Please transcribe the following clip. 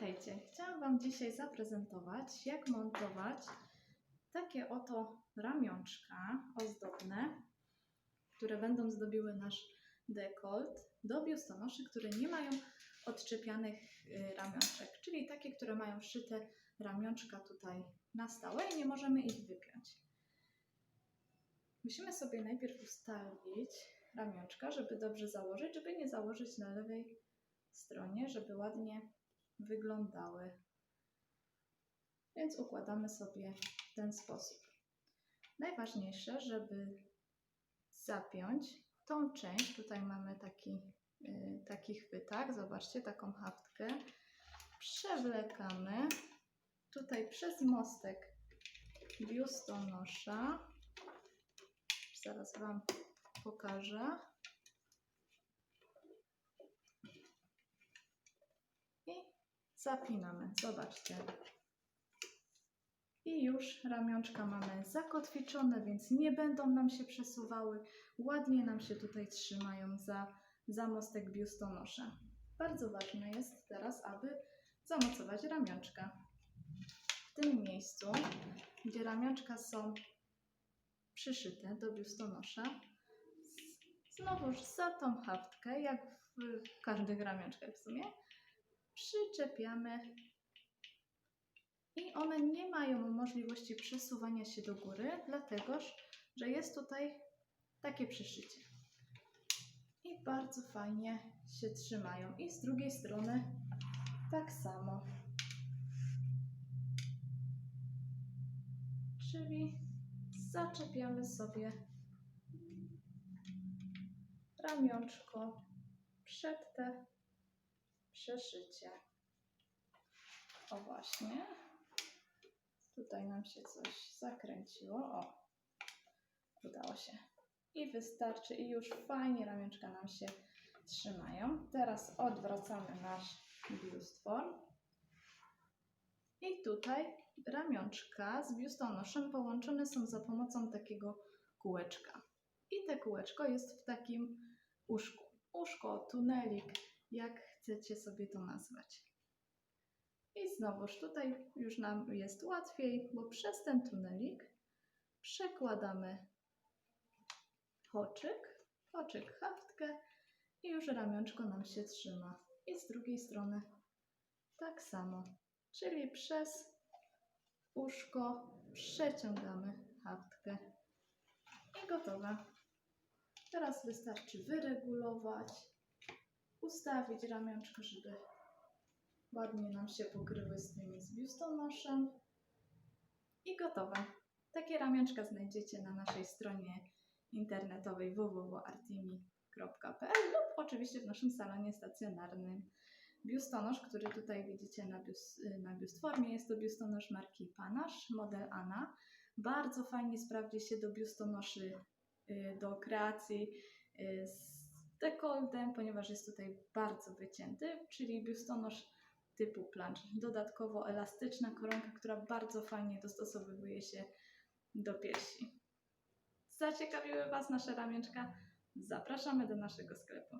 Witajcie! Chciałam Wam dzisiaj zaprezentować, jak montować takie oto ramionczka ozdobne, które będą zdobiły nasz dekolt do biustonoszy, które nie mają odczepianych y, ramionczek, czyli takie, które mają szyte ramionczka tutaj na stałe i nie możemy ich wypiąć. Musimy sobie najpierw ustawić ramionczka, żeby dobrze założyć, żeby nie założyć na lewej stronie, żeby ładnie wyglądały. Więc układamy sobie w ten sposób. Najważniejsze, żeby zapiąć tą część, tutaj mamy taki, y, taki chwytak, zobaczcie, taką haftkę, przewlekamy tutaj przez mostek biustonosza. Zaraz Wam pokażę. I zapinamy. Zobaczcie. I już ramionczka mamy zakotwiczone, więc nie będą nam się przesuwały. Ładnie nam się tutaj trzymają za, za mostek biustonosza. Bardzo ważne jest teraz, aby zamocować ramionczka. W tym miejscu, gdzie ramionczka są przyszyte do biustonosza, znowuż za tą haftkę, jak w każdych ramionczkach w sumie, przyczepiamy i one nie mają możliwości przesuwania się do góry, dlatego że jest tutaj takie przyszycie. I bardzo fajnie się trzymają. I z drugiej strony tak samo. Czyli zaczepiamy sobie ramionczko przed te przeszycie. O właśnie. Tutaj nam się coś zakręciło. O, udało się. I wystarczy, i już fajnie ramionczka nam się trzymają. Teraz odwracamy nasz biustform. I tutaj ramionczka z biustonoszem połączone są za pomocą takiego kółeczka. I te kółeczko jest w takim uszku. Uszko, tunelik, jak chcecie sobie to nazwać. I znowuż tutaj już nam jest łatwiej, bo przez ten tunelik przekładamy hoczyk, hoczyk haftkę i już ramionczko nam się trzyma. I z drugiej strony tak samo, czyli przez uszko przeciągamy haftkę i gotowe. Teraz wystarczy wyregulować, ustawić ramionczko, żeby ładnie nam się pokryły z tymi z biustonoszem i gotowe. Takie ramionczka znajdziecie na naszej stronie internetowej www.artimi.pl lub oczywiście w naszym salonie stacjonarnym. Biustonosz, który tutaj widzicie na, biust, na biustformie, jest to biustonosz marki Panache, model Ana. Bardzo fajnie sprawdzi się do biustonoszy, y, do kreacji y, z dekoltem, ponieważ jest tutaj bardzo wycięty, czyli biustonosz typu plancz. Dodatkowo elastyczna koronka, która bardzo fajnie dostosowuje się do piersi. Zaciekawiły Was nasze ramionczka? Zapraszamy do naszego sklepu.